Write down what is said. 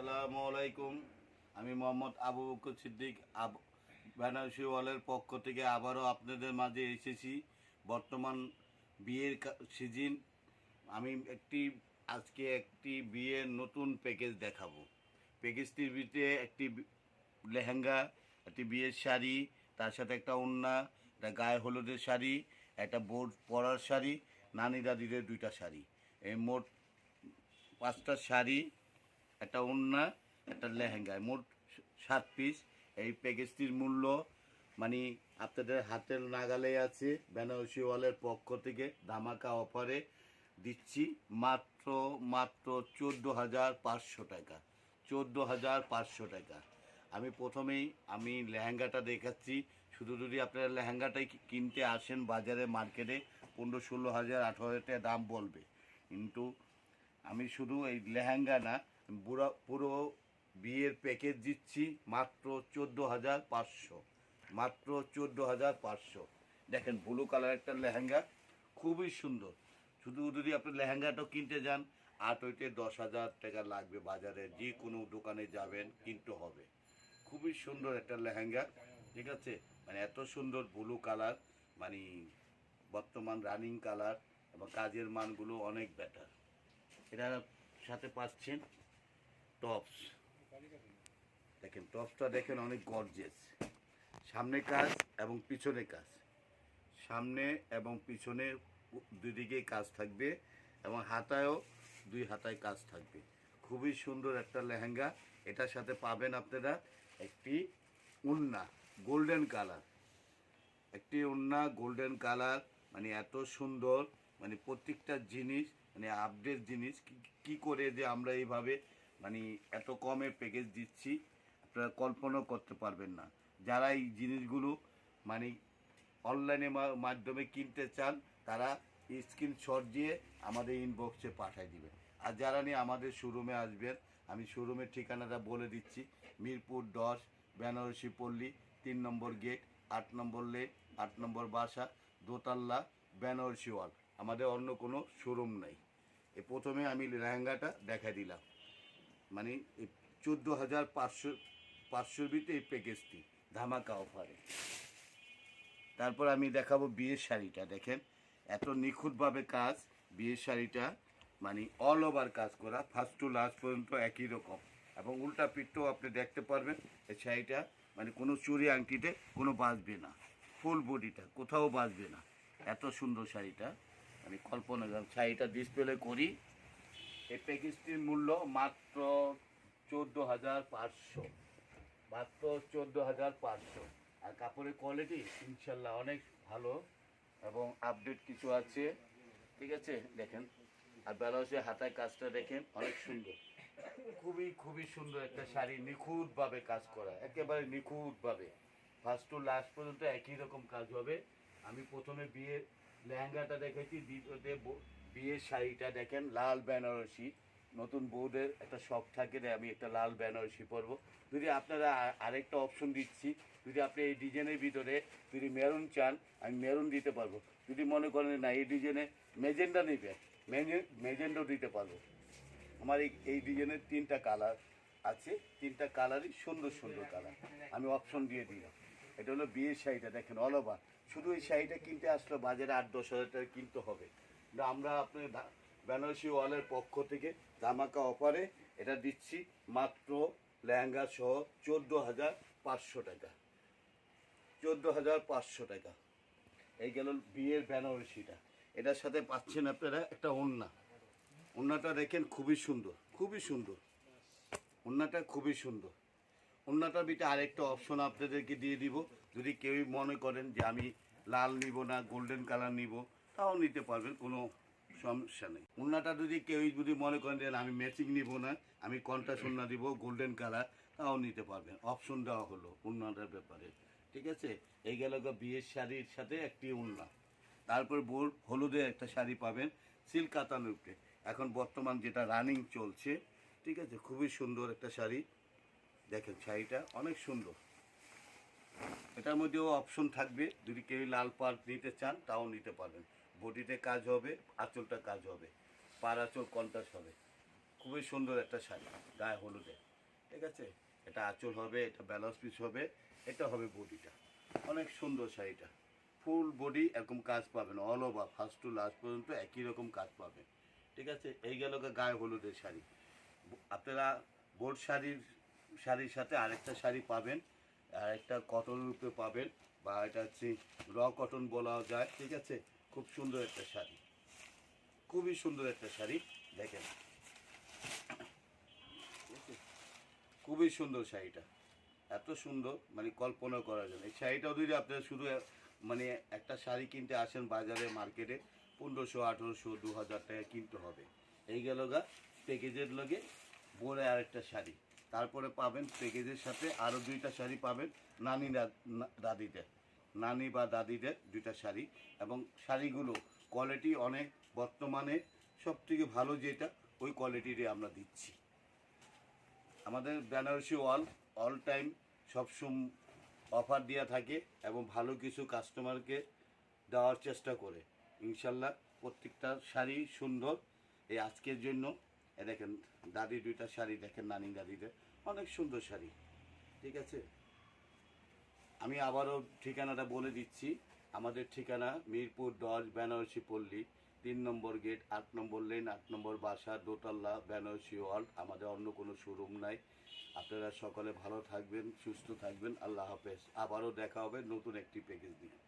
আসসালামু আলাইকুম। আমি মোহাম্মদ আবু বকর সিদ্দিক, আব বেনারসি ওয়ালের পক্ষ থেকে আবারও আপনাদের মাঝে এসেছি। বর্তমান বিয়ের সিজন। আমি একটি, আজকে একটি বিয়ের নতুন প্যাকেজ দেখাবো। প্যাকেজটির ভিতরে একটি লেহেঙ্গা, একটি বিয়ের শাড়ি, তার সাথে একটা ওড়না, একটা গায়ে হলুদের শাড়ি, একটা বোর্ড পরার শাড়ি, নানি দাদিদের দুইটা শাড়ি। এই মোট পাঁচটা শাড়ি একটা ওড়না, একটা লেহেঙ্গা, মোট সাত পিস এই প্যাকেজটির মূল্য মানে আপনাদের হাতের নাগালে আছে, বেনারসি ওয়ালের পক্ষ থেকে ধামাকা অফারে দিচ্ছি মাত্র মাত্র চোদ্দ হাজার পাঁচশো টাকা। চোদ্দ হাজার পাঁচশো টাকা। আমি প্রথমেই, আমি লেহেঙ্গাটা দেখাচ্ছি। শুধু যদি আপনারা লেহেঙ্গাটাই কিনতে আসেন বাজারে, মার্কেটে, পনেরো ষোলো হাজার আঠারো হাজার দাম বলবে। কিন্তু আমি শুধু এই লেহেঙ্গা না পুরো পুরো বিয়ের প্যাকেজ দিচ্ছি মাত্র চোদ্দ হাজার পাঁচশো। মাত্র চোদ্দ হাজার পাঁচশো। দেখেন ব্লু কালার একটা লেহেঙ্গা, খুবই সুন্দর। শুধু যদি আপনি লেহেঙ্গাটাও কিনতে যান, আট হইতে দশ হাজার টাকা লাগবে বাজারে। যে কোনো দোকানে যাবেন, কিনতে হবে। খুবই সুন্দর একটা লেহেঙ্গা, ঠিক আছে? মানে এত সুন্দর ব্লু কালার মানে বর্তমান রানিং কালার এবং কাজের মানগুলো অনেক বেটার এটার সাথে পাচ্ছেন টপস দেখেন টপসটা দেখেন অনেক গর্জেস সামনে কাজ এবং পিছনে কাজ। সামনে এবং পিছনে দুদিকেই কাজ থাকবে এবং হাতায়ও দুই হাতায় কাজ থাকবে। খুবই সুন্দর একটা লেহেঙ্গা। এটার সাথে পাবেন আপনারা একটি উন্না গোল্ডেন কালার একটি ওড়না গোল্ডেন কালার মানে এত সুন্দর মানে প্রত্যেকটা জিনিস মানে আপডেট জিনিস কি করে যে আমরা এইভাবে মানে এত কমে প্যাকেজ দিচ্ছি, আপনারা কল্পনাও করতে পারবেন না। যারা এই জিনিসগুলো মানে অনলাইনে মাধ্যমে কিনতে চান, তারা স্ক্রিনশট দিয়ে আমাদের ইনবক্সে পাঠিয়ে দিবেন। আর যারা নিয়ে আমাদের শোরুমে আসবেন, আমি শোরুমের ঠিকানাটা বলে দিচ্ছি। মিরপুর দশ, বেনারসি পল্লী, তিন নম্বর গেট আট নম্বর লেন আট নম্বর বাসা দোতাল্লা বেনারসি ওয়াল আমাদের অন্য কোনো শোরুম নেই। এ প্রথমে আমি লেহেঙ্গাটা দেখা দিলাম। মানে এই চোদ্দ হাজার পাঁচশো, পাঁচশোর ভিতরে এই প্যাকেজটি ধামাকা অফারে তারপর আমি দেখাবো বিয়ের শাড়িটা, দেখেন। এত নিখুঁতভাবে কাজ, বিয়ের শাড়িটা মানে অল ওভার কাজ করা ফার্স্ট টু লাস্ট পর্যন্ত একই রকম। এবং উল্টা পিঠটাও আপনি দেখতে পারবেন, এই শাড়িটা মানে কোনো চুরি আংটিতে কোনো বাঁচবে না। ফুল বডিটা কোথাও বাঁচবে না। এত সুন্দর শাড়িটা মানে কল্পনা। শাড়িটা ডিসপ্লে করি এই প্যাকেজটির মূল্য মাত্র চোদ্দ হাজার পাঁচশো। মাত্র চোদ্দ হাজার পাঁচশো। আর কাপড়ের কোয়ালিটি ইনশাল্লাহ অনেক ভালো এবং আপডেট কিছু আছে। ঠিক আছে? দেখেন। আর বেলাউসে হাতায় কাজটা দেখেন, অনেক সুন্দর। খুবই খুবই সুন্দর একটা শাড়ি, নিখুঁতভাবে কাজ করা। একেবারে নিখুঁতভাবে। ফার্স্ট টু লাস্ট পর্যন্ত একই রকম কাজ হবে। আমি প্রথমে বিয়ের লেহেঙ্গাটা দেখেছি দ্বিতীয়তে বিয়ের শাড়িটা দেখেন, লাল বেনারসি। নতুন বউদের একটা শখ থাকে যে আমি একটা লাল বেনারসি পরবো। যদি আপনারা আরেকটা অপশন দিচ্ছি, যদি আপনি এই ডিজাইনের ভিতরে যদি মেরুন চান, আমি মেরুন দিতে পারব। যদি মনে করেন না, এই ডিজাইনে মেজেন্ডা নেবেন মেজেন্ডাও দিতে পারব। আমার এই এই ডিজাইনের তিনটা কালার আছে, তিনটা কালারই সুন্দর সুন্দর কালার আমি অপশন দিয়ে দিলাম। এটা হলো বিয়ের শাড়িটা, দেখেন অল শুধু এই শাড়িটা কিনতে আসলে, বাজারে আট দশ হাজার টাকা কিনতে হবে। আমরা আপনার বেনারসি ওয়ালের পক্ষ থেকে ধামাকা অফারে এটা দিচ্ছি মাত্র লেহেঙ্গা সহ চোদ্দ হাজার পাঁচশো টাকা। চোদ্দ হাজার পাঁচশো টাকা। এই গেল বিয়ের বেনারসিটা। এটার সাথে পাচ্ছেন আপনারা একটা ওড়না ওড়নাটা দেখেন খুবই সুন্দর খুবই সুন্দর। ওড়নাটা খুবই সুন্দর। ওড়নাটার ভিতরে আরেকটা অপশন আপনাদেরকে দিয়ে দিব। যদি কেউই মনে করেন যে আমি লাল নিব না গোল্ডেন কালার নিব তাও নিতে পারবেন, কোনো সমস্যা নেই। ওড়নাটা যদি কেউই যদি মনে করেন যে আমি ম্যাচিং নিব না, আমি কন্ট্রাস্ট ওড়না দিব গোল্ডেন কালার তাও নিতে পারবেন। অপশন দেওয়া হলো ওড়নাটার ব্যাপারে। ঠিক আছে? এই গেল বিয়ের শাড়ির সাথে একটি ওড়না। তারপর বোর হলুদের একটা শাড়ি পাবেন সিল্ক কাতানের উপরে এখন বর্তমান যেটা রানিং চলছে, ঠিক আছে? খুবই সুন্দর একটা শাড়ি। দেখেন শাড়িটা অনেক সুন্দর। এটার মধ্যেও অপশন থাকবে। যদি কেউ লাল পাড় নিতে চান, তাও নিতে পারবেন। বডিতে কাজ হবে, আঁচলটা কাজ হবে, পার আঁচল কন্টাস হবে। খুবই সুন্দর একটা শাড়ি, গায়ে হলুদে। ঠিক আছে? এটা আঁচল হবে, এটা ব্যালান্স পিস হবে, এটা হবে বডিটা। অনেক সুন্দর শাড়িটা। ফুল বডি এরকম কাজ পাবেন all over first to last পর্যন্ত একই রকম কাজ পাবেন। ঠিক আছে? এই গেল গায়ে হলুদের শাড়ি। আপনারা বোর্ড শাড়ির শাড়ির সাথে আরেকটা শাড়ি পাবেন, আরেকটা কটন রূপে পাবেন, বা এটা হচ্ছে র কটন বলা যায়, ঠিক আছে? খুব সুন্দর একটা শাড়ি। খুবই সুন্দর একটা শাড়ি, দেখেন। খুবই সুন্দর শাড়িটা। এত সুন্দর মানে কল্পনা করা যায় এই শাড়িটাও যদি আপনারা শুধু মানে একটা শাড়ি কিনতে আসেন বাজারে, মার্কেটে, পনেরোশো, আঠেরোশো, দু হাজার টাকা কিনতে হবে। এই গেল গা, প্যাকেজের লগে বলে আরেকটা শাড়ি। তারপরে পাবেন প্যাকেজের সাথে আরও দুইটা শাড়ি পাবেন নানি দা- না- দাদিদের। নানি বা দাদিদের দুইটা শাড়ি এবং শাড়িগুলো কোয়ালিটি অনেক, বর্তমানে সব থেকে ভালো যেটা, ওই কোয়ালিটিরই আমরা দিচ্ছি। আমাদের বেনারসি অল অল টাইম সবসম অফার দেওয়া থাকে এবং ভালো কিছু কাস্টমারকে দেওয়ার চেষ্টা করে। ইনশাল্লাহ প্রত্যেকটা শাড়ি সুন্দর। এই আজকের জন্য এ দেখেন দাদি দুইটা শাড়ি, দেখেন নানি দাদিদের, অনেক সুন্দর শাড়ি। ঠিক আছে? আমি আবারও ঠিকানাটা বলে দিচ্ছি। আমাদের ঠিকানা মিরপুর দশ বেনারসি পল্লী, তিন নম্বর গেট, আট নম্বর লেন, আট নম্বর বাসা দোতাল্লা বেনারসি ওয়ার্ল্ড। আমাদের অন্য কোনো শোরুম নাই। আপনারা সকলে ভালো থাকবেন, সুস্থ থাকবেন। আল্লাহ হাফেজ। আবারও দেখা হবে নতুন একটি প্যাকেজ নিয়ে।